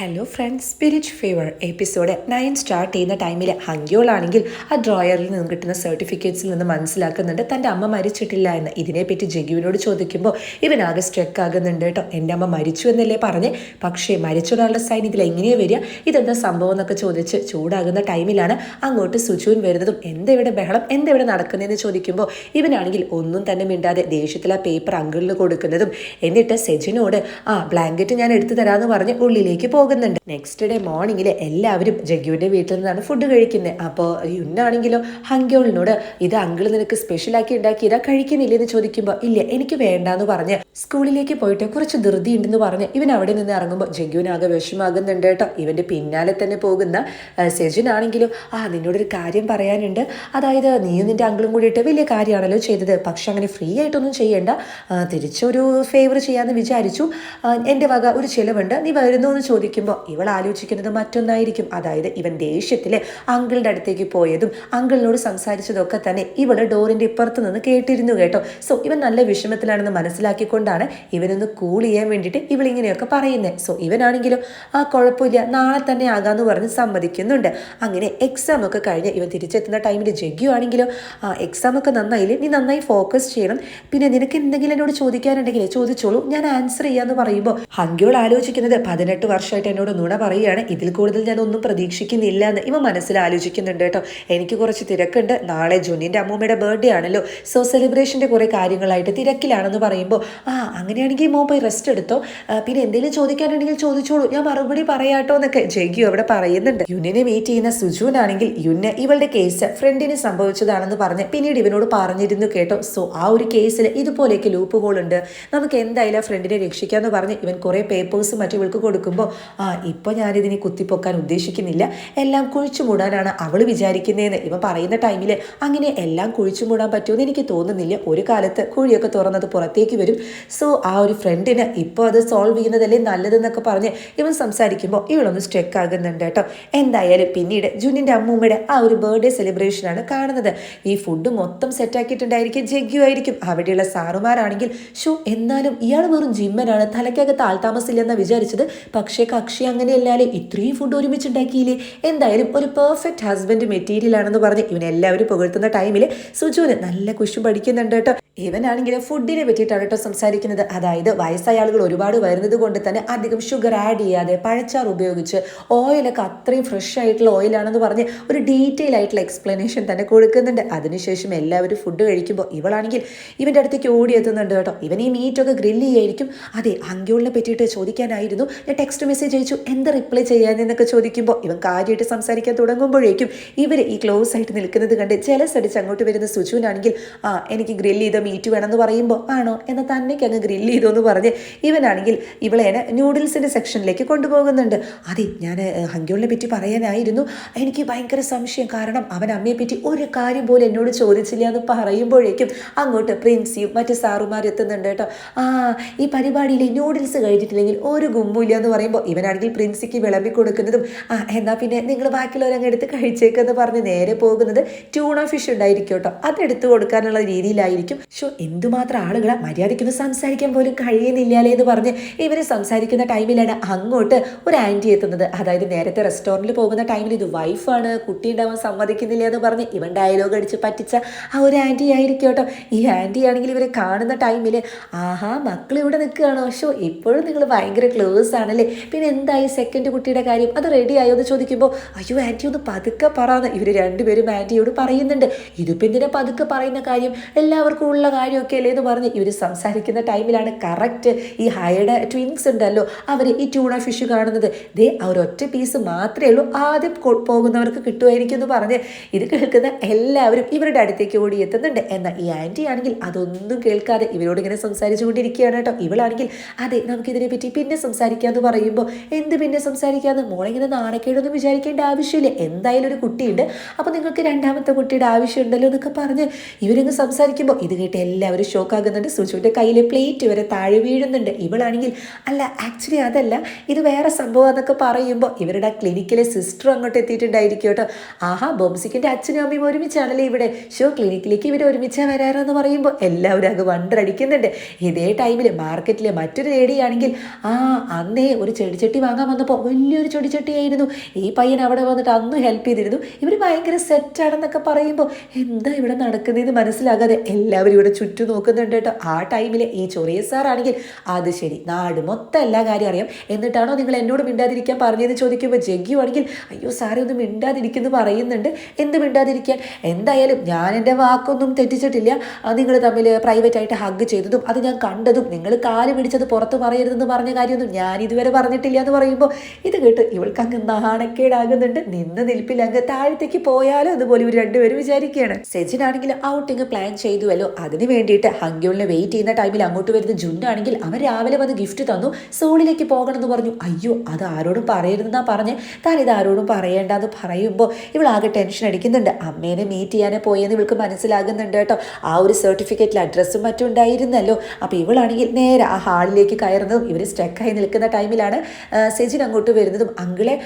Hello friends spirit favour episode nine start ചെയ്യുന്ന ടൈമിൽ ഹങ്കിയോളാണെങ്കിൽ ആ ഡ്രോയറിൽ നിന്ന് കിട്ടുന്ന സർട്ടിഫിക്കറ്റ്സിൽ നിന്ന് മനസ്സിലാക്കുന്നുണ്ട്. തന്റെ അമ്മ മരിച്ചിട്ടില്ല എന്ന്. ഇതിനെപ്പറ്റി ജഗുവിനോട് ചോദിക്കുമ്പോൾ ഇവനാകെ സ്ട്രെക്ക് ആകുന്നുണ്ട് കേട്ടോ. എന്റെ അമ്മ മരിച്ചു എന്നല്ലേ പറഞ്ഞ്? പക്ഷേ മരിച്ച ഒരാളുടെ സൈൻ ഇതിൽ എങ്ങനെയാണ് വരിക? ഇതെന്താ സംഭവം എന്നൊക്കെ ചോദിച്ച് ചൂടാകുന്ന ടൈമിലാണ് അങ്ങോട്ട് സുജുവിൻ വരുന്നതും എന്തെവിടെ ബഹളം? എന്തെവിടെ നടക്കുന്നതെന്ന് ചോദിക്കുമ്പോൾ ഇവനാണെങ്കിൽ ഒന്നും തന്നെ മിണ്ടാതെ ദേഷ്യത്തിൽ ആ പേപ്പർ അങ്കിളിന് കൊടുക്കുന്നതും. എന്നിട്ട് സെജിനോട് ആ ബ്ലാങ്കറ്റ് ഞാൻ എടുത്തു തരാമെന്ന് പറഞ്ഞ് ഉള്ളിലേക്ക് പോകുന്നുണ്ട്. നെക്സ്റ്റ് ഡേ മോർണിംഗിൽ എല്ലാവരും ജഗ്ഗുവിന്റെ വീട്ടിൽ നിന്നാണ് ഫുഡ് കഴിക്കുന്നത് അപ്പോൾ യുന്നാണെങ്കിലോ ഹങ്കിയോളിനോട് ഇത് അങ്കിൾ നിനക്ക് സ്പെഷ്യലാക്കി ഉണ്ടാക്കിയതാ കഴിക്കുന്നില്ലേ? എന്ന് ചോദിക്കുമ്പോൾ ഇല്ല എനിക്ക് വേണ്ടാന്ന് പറഞ്ഞ് സ്കൂളിലേക്ക് പോയിട്ട് കുറച്ച് ധൃതി ഉണ്ടെന്ന് പറഞ്ഞ് ഇവൻ അവിടെ നിന്ന് ഇറങ്ങുമ്പോൾ ജഗ്ഗുവിനാകെ വിഷമാകുന്നുണ്ട് കേട്ടോ. ഇവന്റെ പിന്നാലെ തന്നെ പോകുന്ന സെജിൻ ആണെങ്കിലും ആ നിന്നോടൊരു കാര്യം പറയാനുണ്ട്. അതായത് നീയും നിന്റെ അങ്കിളും കൂടിയിട്ട് വലിയ കാര്യമാണല്ലോ ചെയ്തത്. പക്ഷെ അങ്ങനെ ഫ്രീ ആയിട്ടൊന്നും ചെയ്യേണ്ട. തിരിച്ചൊരു ഫേവർ ചെയ്യാമെന്ന് വിചാരിച്ചു. എന്റെ വക ഒരു ചിലവുണ്ട്. നീ വരുന്നു എന്ന് ചോദിക്കുമ്പോൾ ഇവൾ ആലോചിക്കുന്നത് മറ്റൊന്നായിരിക്കും. അതായത് ഇവൻ ദേഷ്യത്തിൽ അങ്കിളിന്റെ അടുത്തേക്ക് പോയതും അങ്കിളിനോട് സംസാരിച്ചതൊക്കെ തന്നെ ഇവൾ ഡോറിന്റെ ഇപ്പുറത്ത് നിന്ന് കേട്ടിരുന്നു കേട്ടോ. സോ ഇവൻ നല്ല വിഷമത്തിലാണെന്ന് മനസ്സിലാക്കിക്കൊണ്ടാണ് ഇവനൊന്ന് കൂൾ ചെയ്യാൻ വേണ്ടിയിട്ട് ഇവളിങ്ങനെയൊക്കെ പറയുന്നത് സോ ഇവനാണെങ്കിലും ആ കുഴപ്പമില്ല നാളെ തന്നെ ആകാമെന്ന് പറഞ്ഞ് സമ്മതിക്കുന്നുണ്ട്. അങ്ങനെ എക്സാം ഒക്കെ കഴിഞ്ഞ് ഇവൻ തിരിച്ചെത്തുന്ന ടൈമിൽ ജഗ്യുവാണെങ്കിലും ആ എക്സാം ഒക്കെ നന്നായില്ലേ? നീ നന്നായി ഫോക്കസ് ചെയ്യണം. പിന്നെ നിനക്ക് എന്തെങ്കിലും എന്നോട് ചോദിക്കാനുണ്ടെങ്കിൽ ചോദിച്ചോളൂ. ഞാൻ ആൻസർ ചെയ്യാന്ന് പറയുമ്പോൾ ഹംഗിയോൾ ആലോചിക്കുന്നത് പതിനെട്ട് വർഷമായിട്ട് എന്നോട് നുണ പറയുകയാണ്. ഇതിൽ കൂടുതൽ ഞാൻ ഒന്നും പ്രതീക്ഷിക്കുന്നില്ല എന്ന് ഇവ മനസ്സിൽ ആലോചിക്കുന്നുണ്ട് കേട്ടോ. എനിക്ക് കുറച്ച് തിരക്കുണ്ട്. നാളെ ജുനിന്റെ അമ്മൂമ്മയുടെ ബർത്ത്ഡേ ആണല്ലോ. സോ സെലിബ്രേഷന്റെ കുറേ കാര്യങ്ങളായിട്ട് തിരക്കിലാണെന്ന് പറയുമ്പോൾ ആ അങ്ങനെയാണെങ്കിൽ മോ പോയി റെസ്റ്റ് എടുത്തോ. പിന്നെ എന്തെങ്കിലും ചോദിക്കാനുണ്ടെങ്കിൽ ചോദിച്ചോളൂ. ഞാൻ മറുപടി പറയാട്ടോ എന്നൊക്കെ ജഗ്യു അവിടെ പറയുന്നുണ്ട്. യുനിനെ മീറ്റ് ചെയ്യുന്ന സുജുവിനാണെങ്കിൽ യുന്ന ഇവളുടെ കേസ് ഫ്രണ്ടിന് സംഭവിച്ചതാണെന്ന് പറഞ്ഞ് പിന്നീട് ഇവനോട് പറഞ്ഞിരുന്നു കേട്ടോ. സോ ആ ഒരു കേസിൽ ഇതുപോലെയൊക്കെ ലൂപ്പ് ഹോൾ ഉണ്ട്. നമുക്ക് എന്തായാലും ആ ഫ്രണ്ടിനെ രക്ഷിക്കാമെന്ന് പറഞ്ഞ് ഇവൻ കുറേ പേപ്പേഴ്സും മറ്റും ഇവൾക്ക് കൊടുക്കുമ്പോൾ ആ ഇപ്പോൾ ഞാനിതിനെ കുത്തിപ്പൊക്കാൻ ഉദ്ദേശിക്കുന്നില്ല. എല്ലാം കുഴിച്ചു മൂടാനാണ് അവൾ വിചാരിക്കുന്നതെന്ന് ഇവ പറയുന്ന ടൈമിൽ അങ്ങനെ എല്ലാം കുഴിച്ചു മൂടാൻ പറ്റുമെന്ന് എനിക്ക് തോന്നുന്നില്ല. ഒരു കാലത്ത് കുഴിയൊക്കെ തുറന്നത് പുറത്തേക്ക് വരും. സോ ആ ഒരു ഫ്രണ്ടിന് ഇപ്പോൾ അത് സോൾവ് ചെയ്യുന്നതല്ലേ നല്ലതെന്നൊക്കെ പറഞ്ഞ് ഇവൻ സംസാരിക്കുമ്പോൾ ഇവളൊന്ന് സ്ട്രെക്ക് ആകുന്നുണ്ട് കേട്ടോ. എന്തായാലും പിന്നീട് ജുനിന്റെ അമ്മൂമ്മയുടെ ആ ഒരു ബർത്ത്ഡേ സെലിബ്രേഷനാണ് കാണുന്നത്. ഈ ഫുഡ് മൊത്തം സെറ്റാക്കിയിട്ടുണ്ടായിരിക്കും ജഗ്ഗു ആയിരിക്കും. അവിടെയുള്ള സാറുമാരാണെങ്കിൽ ഷോ എന്നാലും ഇയാൾ വെറും ജിമ്മനാണ് തലയ്ക്കകത്ത് ആൾതാമസില്ലെന്നാണ് വിചാരിച്ചത്. പക്ഷേ കക്ഷി അങ്ങനെയല്ലാലേ ഇത്രയും ഫുഡ് ഒരുമിച്ച് ഉണ്ടാക്കിയില്ലേ എന്തായാലും ഒരു പെർഫെക്റ്റ് ഹസ്ബൻഡ് മെറ്റീരിയൽ ആണെന്ന് പറഞ്ഞ് ഇവനെല്ലാവരും പുകഴ്ത്തുന്ന ടൈമിൽ സുജുവിന് നല്ല കുശു പഠിക്കുന്നുണ്ട് കേട്ടോ. ഇവനാണെങ്കിൽ ഫുഡിനെ പറ്റിയിട്ടാണ് കേട്ടോ സംസാരിക്കുന്നത്. അതായത് വയസ്സായ ആളുകൾ ഒരുപാട് വരുന്നത് കൊണ്ട് തന്നെ അധികം ഷുഗർ ആഡ് ചെയ്യാതെ പഴച്ചാർ ഉപയോഗിച്ച് ഓയിലൊക്കെ അത്രയും ഫ്രഷ് ആയിട്ടുള്ള ഓയിലാണെന്ന് പറഞ്ഞ് ഒരു ഡീറ്റെയിൽ ആയിട്ടുള്ള എക്സ്പ്ലനേഷൻ തന്നെ കൊടുക്കുന്നുണ്ട്. അതിനുശേഷം എല്ലാവരും ഫുഡ് കഴിക്കുമ്പോൾ ഇവളാണെങ്കിൽ ഇവന്റെ അടുത്തേക്ക് ഓടി എത്തുന്നുണ്ട് കേട്ടോ. ഇവൻ ഈ മീറ്റൊക്കെ ഗ്രില്ല് ചെയ്യായിരിക്കും. അതെ അങ്കിളിനെ പറ്റിയിട്ട് ചോദിക്കാനായിരുന്നു. ഞാൻ ടെക്സ്റ്റ് മെസ്സേജ് അയച്ചു. എന്ത് റിപ്ലൈ ചെയ്യാനെന്നൊക്കെ ചോദിക്കുമ്പോൾ ഇവൻ കാര്യമായിട്ട് സംസാരിക്കാൻ തുടങ്ങുമ്പോഴേക്കും ഇവർ ഈ ക്ലോസ് ആയിട്ട് നിൽക്കുന്നത് കണ്ട് ജലസടിച്ച് അങ്ങോട്ട് വരുന്ന സുജുവിനാണെങ്കിൽ ആ എനിക്ക് ഗ്രില്ല് ചെയ്ത മീറ്റ് വേണമെന്ന് പറയുമ്പോൾ ആണോ? എന്ന തന്നേക്ക് അങ്ങ് ഗ്രില്ല് ചെയ്തു എന്ന് പറഞ്ഞ് ഇവനാണെങ്കിൽ ഇവളേനെ ന്യൂഡിൽസിന്റെ സെക്ഷനിലേക്ക് കൊണ്ടുപോകുന്നുണ്ട്. അതെ ഞാൻ ഹങ്കിയോളിനെ പറ്റി പറയാനായിരുന്നു. എനിക്ക് ഭയങ്കര സംശയം. കാരണം അവൻ അമ്മയെ പറ്റി ഒരു കാര്യം പോലും എന്നോട് ചോദിച്ചില്ല എന്ന് പറയുമ്പോഴേക്കും അങ്ങോട്ട് പ്രിൻസിയും മറ്റ് സാറുമാരും എത്തുന്നുണ്ട് കേട്ടോ. ആ ഈ പരിപാടിയിൽ ന്യൂഡിൽസ് കഴിച്ചിട്ടില്ലെങ്കിൽ ഒരു ഗുമ്മില്ല എന്ന് പറയുമ്പോൾ ഇവനാണെങ്കിൽ പ്രിൻസിക്ക് വിളമ്പി കൊടുക്കുന്നതും ആ എന്നാൽ പിന്നെ നിങ്ങൾ ബാക്കിയുള്ളവരങ്ങ് എടുത്ത് കഴിച്ചേക്കെന്ന് പറഞ്ഞ് നേരെ പോകുന്നത് ട്യൂണ ഫിഷ് ഉണ്ടായിരിക്കും കേട്ടോ. അതെടുത്ത് കൊടുക്കാനുള്ള രീതിയിലായിരിക്കും. ഷോ എന്തുമാത്രം ആളുകളെ മര്യാദയ്ക്കൊന്ന് സംസാരിക്കാൻ പോലും കഴിയുന്നില്ലാലേ എന്ന് പറഞ്ഞ് ഇവർ സംസാരിക്കുന്ന ടൈമിലാണ് അങ്ങോട്ട് ഒരു ആന്റി എത്തുന്നത്. അതായത് നേരത്തെ റെസ്റ്റോറന്റിൽ പോകുന്ന ടൈമിൽ ഇത് വൈഫാണ് കുട്ടി ഉണ്ടാവാൻ സമ്മതിക്കുന്നില്ല എന്ന് പറഞ്ഞ് ഇവൻ ഡയലോഗ് അടിച്ച് പറ്റിച്ച ആ ഒരു ആന്റി ആയിരിക്കും കേട്ടോ. ഈ ആന്റി ആണെങ്കിൽ ഇവരെ കാണുന്ന ടൈമിൽ ആഹാ മക്കൾ ഇവിടെ നിൽക്കുകയാണോ? ഷോ ഇപ്പോഴും നിങ്ങൾ ഭയങ്കര ക്ലോസ് ആണല്ലേ? പിന്നെ എന്തായി സെക്കൻഡ് കുട്ടിയുടെ കാര്യം? അത് റെഡി ആയോ എന്ന് ചോദിക്കുമ്പോൾ അയ്യോ ആന്റി ഒന്ന് പതുക്കെ പറയാന്ന് ഇവർ രണ്ടുപേരും ആന്റിയോട് പറയുന്നുണ്ട്. ഇതിപ്പോൾ എന്തിനാ പതുക്കെ പറയുന്ന കാര്യം? എല്ലാവർക്കും ഉള്ള കാര്യമൊക്കെ അല്ലേ എന്ന് പറഞ്ഞ് ഇവർ സംസാരിക്കുന്ന ടൈമിലാണ് കറക്റ്റ് ഈ ഹയയുടെ ട്വിൻസ് ഉണ്ടല്ലോ അവർ ഈ ട്യൂണ ഫിഷ് കാണുന്നത്. ദേ ആ ഒരൊറ്റ പീസ് മാത്രമേ ഉള്ളൂ. ആദ്യം പോകുന്നവർക്ക് കിട്ടുമായിരിക്കും എന്ന് പറഞ്ഞ് ഇത് കേൾക്കുന്ന എല്ലാവരും ഇവരുടെ അടുത്തേക്ക് ഓടി എത്തുന്നുണ്ട്. എന്നാൽ ഈ ആന്റി ആണെങ്കിൽ അതൊന്നും കേൾക്കാതെ ഇവരോട് ഇങ്ങനെ സംസാരിച്ചു കൊണ്ടിരിക്കുകയാണ് കേട്ടോ. ഇവളാണെങ്കിൽ അതെ നമുക്കിതിനെ പറ്റി പിന്നെ സംസാരിക്കാമെന്ന് പറയുമ്പോൾ എന്ത് പിന്നെ സംസാരിക്കാമെന്ന് മോളിങ്ങനെ നാണക്കേടൊന്നും വിചാരിക്കേണ്ട ആവശ്യമില്ല. എന്തായാലും ഒരു കുട്ടിയുണ്ട്. അപ്പോൾ നിങ്ങൾക്ക് രണ്ടാമത്തെ കുട്ടിയുടെ ആവശ്യമുണ്ടല്ലോ എന്നൊക്കെ പറഞ്ഞ് ഇവരങ്ങ് സംസാരിക്കുമ്പോൾ ഇത് കേട്ട് എല്ലാവരും ഷോക്കാകുന്നുണ്ട്. സുജുവിന്റെ കയ്യിലെ പ്ലേറ്റ് വരെ താഴെ വീഴുന്നുണ്ട്. ഇവളാണെങ്കിൽ അല്ല ആക്ച്വലി അതല്ല ഇത് വേറെ സംഭവം എന്നൊക്കെ പറയുമ്പോൾ ഇവരുടെ ക്ലിനിക്കിലെ സിസ്റ്റർ അങ്ങോട്ട് എത്തിയിട്ടുണ്ടായിരിക്കും കേട്ടോ. ആഹാ ബോംസിക്കിന്റെ അച്ഛനും അമ്മയും ഒരുമിച്ചാണല്ലേ ഇവിടെ. ഷോ ക്ലിനിക്കിലേക്ക് ഇവർ ഒരുമിച്ചാ വരാറെന്ന് പറയുമ്പോൾ എല്ലാവരും അങ്ങ് വണ്ടടിക്കുന്നുണ്ട് ഇതേ ടൈമിൽ മാർക്കറ്റിലെ മറ്റൊരു ലേഡിയാണെങ്കിൽ ആ അന്നേ ഒരു ചെടിച്ചട്ടി വാങ്ങാൻ വന്നപ്പോൾ വലിയൊരു ചെടിച്ചട്ടിയായിരുന്നു. ഈ പയ്യൻ അവിടെ വന്നിട്ട് അന്ന് ഹെൽപ്പ് ചെയ്തിരുന്നു. ഇവർ ഭയങ്കര സെറ്റാണെന്നൊക്കെ പറയുമ്പോൾ എന്താ ഇവിടെ നടക്കുന്നതെന്ന് മനസ്സിലാകാതെ എല്ലാവരും ഇവിടെ ചുറ്റും നോക്കുന്നുണ്ട് കേട്ടോ. ആ ടൈമിൽ ഈ ചൊറിയ സാറാണെങ്കിൽ അത് ശരി നാട് മൊത്തം എല്ലാ കാര്യം അറിയാം. എന്നിട്ടാണോ നിങ്ങൾ എന്നോട് മിണ്ടാതിരിക്കാൻ പറഞ്ഞതെന്ന് ചോദിക്കുമ്പോൾ ജഗ്ഗു ആണെങ്കിൽ അയ്യോ സാറേ ഒന്ന് മിണ്ടാതിരിക്കുന്നു പറയുന്നുണ്ട്. എന്ത് മിണ്ടാതിരിക്കാൻ? എന്തായാലും ഞാൻ എന്റെ വാക്കൊന്നും തെറ്റിച്ചിട്ടില്ല. നിങ്ങൾ തമ്മിൽ പ്രൈവറ്റ് ആയിട്ട് ഹഗ് ചെയ്തതും അത് ഞാൻ കണ്ടതും നിങ്ങൾ കാൽ പിടിച്ചത് പുറത്ത് പറയരുതെന്ന് പറഞ്ഞ കാര്യമൊന്നും ഞാൻ ഇതുവരെ പറഞ്ഞിട്ടില്ല എന്ന് പറയുമ്പോൾ ഇത് കേട്ട് ഇവൾക്ക് അങ്ങ് നാണക്കേടാകുന്നുണ്ട്. നിന്ന് നിൽപ്പിൽ അങ്ങ് താഴത്തേക്ക് പോയാലോ? അതുപോലെ ഇവർ രണ്ടുപേരും വിചാരിക്കുകയാണ്. സെജിനാണെങ്കിൽ ഔട്ടിങ് പ്ലാൻ ചെയ്തുവല്ലോ. അതിന് വേണ്ടിയിട്ട് ഹങ്ക്യോളിനെ വെയിറ്റ് ചെയ്യുന്ന ടൈമിൽ അങ്ങോട്ട് വരുന്ന ജുന്നാണെങ്കിൽ അവൻ രാവിലെ വന്ന് ഗിഫ്റ്റ് തന്നു സോളിലേക്ക് പോകണം എന്ന് പറഞ്ഞു. അയ്യോ അത് ആരോടും പറയരുതെന്നാ പറഞ്ഞ്. താൻ ഇത് ആരോടും പറയേണ്ടെന്ന് പറയുമ്പോൾ ഇവളാകെ ടെൻഷൻ അടിക്കുന്നുണ്ട്. അമ്മേനെ മീറ്റ് ചെയ്യാനേ പോയെന്ന് ഇവൾക്ക് മനസ്സിലാകുന്നുണ്ട് കേട്ടോ. ആ ഒരു സർട്ടിഫിക്കറ്റിൽ അഡ്രസ്സും മറ്റും ഉണ്ടായിരുന്നല്ലോ. അപ്പോൾ ഇവളാണെങ്കിൽ നേരെ ആ ഹാളിലേക്ക് കയറുന്നതും ഇവർ സ്റ്റക്കായി നിൽക്കുന്ന ടൈമിലാണ് സെജിൻ അങ്ങോട്ട് വരുന്നതും. അങ്കിളെ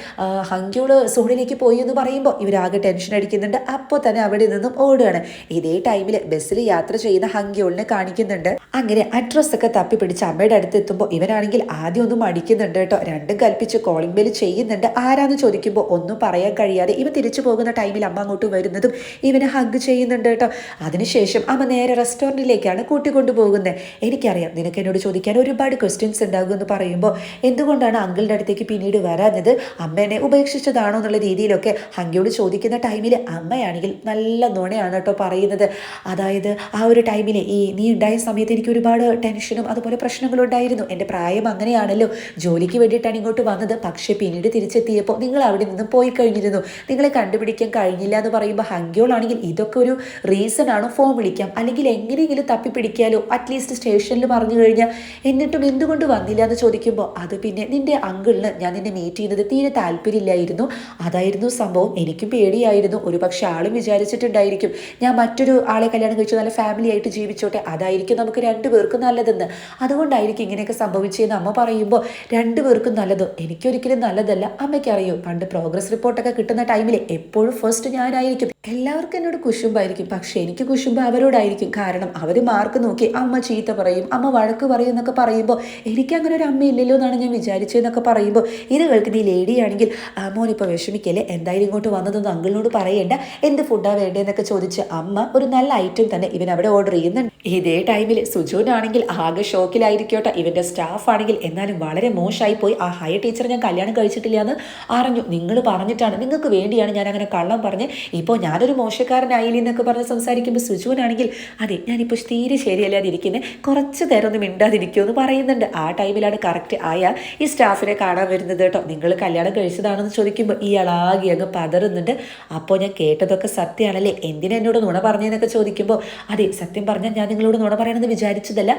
ഹങ്കിയോൾ ഹങ്ക്യോൾ സോണിലേക്ക് പോയി എന്ന് പറയുമ്പോൾ ഇവരാകെ ടെൻഷൻ അടിക്കുന്നുണ്ട്. അപ്പോൾ തന്നെ അവിടെ നിന്നും ഓടുകയാണ്. ഇതേ ടൈമിൽ ബസ്സിൽ യാത്ര ചെയ്യുന്ന ഹങ്ക്യോളിനെ കാണിക്കുന്നുണ്ട്. അങ്ങനെ അഡ്രസ് ഒക്കെ തപ്പി പിടിച്ച് അമ്മയുടെ അടുത്ത് എത്തുമ്പോൾ ഇവനാണെങ്കിൽ ആദ്യം ഒന്നും മടിക്കുന്നുണ്ട് കേട്ടോ. രണ്ടും കൽപ്പിച്ച് കോളിംഗ് ബെൽ ചെയ്യുന്നുണ്ട്. ആരാന്ന് ചോദിക്കുമ്പോൾ ഒന്നും പറയാൻ കഴിയാതെ ഇവ തിരിച്ചു പോകുന്ന ടൈമിൽ അമ്മ അങ്ങോട്ട് വരുന്നതും ഇവനെ ഹഗ് ചെയ്യുന്നുണ്ട് കേട്ടോ. അതിനുശേഷം അമ്മ നേരെ റെസ്റ്റോറന്റിലേക്കാണ് കൂട്ടിക്കൊണ്ടുപോകുന്നത് എനിക്കറിയാം നിനക്ക് എന്നോട് ചോദിക്കാൻ ഒരുപാട് ക്വസ്റ്റ്യൻസ് ഉണ്ടാകും എന്ന് പറയുമ്പോൾ എന്തുകൊണ്ടാണ് അങ്കിളിന്റെ അടുത്തേക്ക് പിന്നീട് വരാഞ്ഞത്? അമ്മേനെ ഉപേക്ഷിച്ചതാണോ എന്നുള്ള രീതിയിലൊക്കെ ഹങ്കിയോട് ചോദിക്കുന്ന ടൈമിൽ അമ്മയാണെങ്കിൽ നല്ല നുണയാണ് കേട്ടോ പറയുന്നത്. അതായത് ആ ഒരു ടൈമിൽ ഈ നീ ഉണ്ടായ സമയത്ത് എനിക്ക് ഒരുപാട് ടെൻഷനും അതുപോലെ പ്രശ്നങ്ങളും ഉണ്ടായിരുന്നു. എന്റെ പ്രായം അങ്ങനെയാണല്ലോ. ജോലിക്ക് വേണ്ടിയിട്ടാണ് ഇങ്ങോട്ട് വന്നത്. പക്ഷേ പിന്നീട് തിരിച്ചെത്തിയപ്പോൾ നിങ്ങൾ അവിടെ നിന്ന് പോയി കഴിഞ്ഞിരുന്നു. നിങ്ങളെ കണ്ടുപിടിക്കാൻ കഴിഞ്ഞില്ല എന്ന് പറയുമ്പോൾ ഹങ്കിയോളാണെങ്കിൽ ഇതൊക്കെ ഒരു റീസൺ ആണോ? ഫോൺ വിളിക്കാം. അല്ലെങ്കിൽ എങ്ങനെയെങ്കിലും തപ്പി പിടിക്കാലോ അറ്റ്ലീസ്റ്റ് സ്റ്റേഷനിൽ പറഞ്ഞു കഴിഞ്ഞാൽ എന്നിട്ടും എന്തുകൊണ്ട് വന്നില്ല എന്ന് ചോദിക്കുമ്പോൾ അത് പിന്നെ നിന്റെ അങ്കിളിന് ഞാൻ നിന്നെ മീറ്റ് ചെയ്യുന്നത് തീരെ താല്പര്യമില്ലായിരുന്നു. അതായിരുന്നു സംഭവം. എനിക്കും പേടിയായിരുന്നു. ഒരു പക്ഷേ ആളും വിചാരിച്ചിട്ടുണ്ടായിരിക്കും. ഞാൻ മറ്റൊരു ആളെ കല്യാണം കഴിച്ചു. നല്ല ഫാമിലി ആയിട്ട് ജീവിച്ചോട്ടെ? അതായിരിക്കും നമുക്ക് രണ്ടുപേർക്കും നല്ലതെന്ന്. അതുകൊണ്ടായിരിക്കും ഇങ്ങനെയൊക്കെ സംഭവിച്ചതെന്ന് അമ്മ പറയുമ്പോൾ രണ്ടുപേർക്കും നല്ലത്? എനിക്കൊരിക്കലും നല്ലതല്ല. അമ്മയ്ക്ക് അറിയോ പണ്ട് പ്രോഗ്രസ് റിപ്പോർട്ടൊക്കെ കിട്ടുന്ന ടൈമിൽ എപ്പോഴും ഫസ്റ്റ് ഞാനായിരിക്കും. എല്ലാവർക്കും എന്നോട് കുശുമ്പായിരിക്കും. പക്ഷെ എനിക്ക് കുശുമ്പ് അവരോടായിരിക്കും. കാരണം അവർ മാർക്ക് നോക്കി അമ്മ ചീത്ത പറയും അമ്മ വഴക്ക് പറയും എന്നൊക്കെ പറയുമ്പോൾ എനിക്ക് അങ്ങനെ ഒരു അമ്മയില്ലല്ലോ എന്നാണ് ഞാൻ വിചാരിച്ചതെന്നൊക്കെ പറയുമ്പോൾ ഇത് കേൾക്കുന്ന ഈ ലേഡിയാണെങ്കിൽ മോനിപ്പോൾ വിഷമിക്കല്ലേ? എന്തായാലും ഇങ്ങോട്ട് വന്നതൊന്നും അങ്കിളിനോട് പറയേണ്ട. എന്ത് ഫുഡാണ് വേണ്ടതെന്നൊക്കെ ചോദിച്ച് അമ്മ ഒരു നല്ല ഐറ്റം തന്നെ ഇവൻ അവിടെ ഓർഡർ ചെയ്യുന്നുണ്ട്. ഇതേ ടൈമിൽ സുജോനാണെങ്കിൽ ആകെ ഷോക്കിലായിരിക്കോട്ടെ. ഇവന്റെ സ്റ്റാഫ് ആണെങ്കിൽ എന്നാലും വളരെ മോശമായി പോയി. ആ ഹയർ ടീച്ചർ ഞാൻ കല്യാണം കഴിച്ചിട്ടില്ല എന്ന് അറിഞ്ഞു. നിങ്ങൾ പറഞ്ഞിട്ടാണ്. നിങ്ങൾക്ക് വേണ്ടിയാണ് ഞാൻ അങ്ങനെ കള്ളം പറഞ്ഞ് ഇപ്പോൾ ഞാനൊരു മോശക്കാരനായില്ല എന്നൊക്കെ പറഞ്ഞ് സംസാരിക്കുമ്പോൾ സുജുവനാണെങ്കിൽ അതെ ഞാനിപ്പോൾ തീരെ ശരിയല്ലാതെ ഇരിക്കുന്നത് കുറച്ച് നേരം ഒന്ന് മിണ്ടാതിരിക്കുമെന്ന് പറയുന്നുണ്ട്. ആ ടൈമിലാണ് കറക്റ്റ് ആയ ഈ സ്റ്റാഫിനെ കാണാൻ വരുന്നത് കേട്ടോ. നിങ്ങൾ കല്യാണം കഴിച്ചതാണെന്ന് ചോദിക്കുമ്പോൾ ഇയാളാകെ അങ്ങ് പതറുന്നുണ്ട്. അപ്പോൾ ഞാൻ കേട്ടതൊക്കെ സത്യമാണല്ലേ? എന്തിനാ എന്നോട് നുണ പറഞ്ഞതെന്നൊക്കെ ചോദിക്കുമ്പോൾ അതെ സത്യം പറഞ്ഞാൽ ഞാൻ നിങ്ങളോട് നുണ പറയണമെന്ന് വിചാരിച്ചതല്ല.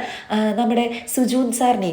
നമ്മുടെ സുജൂൻ സാറിനെ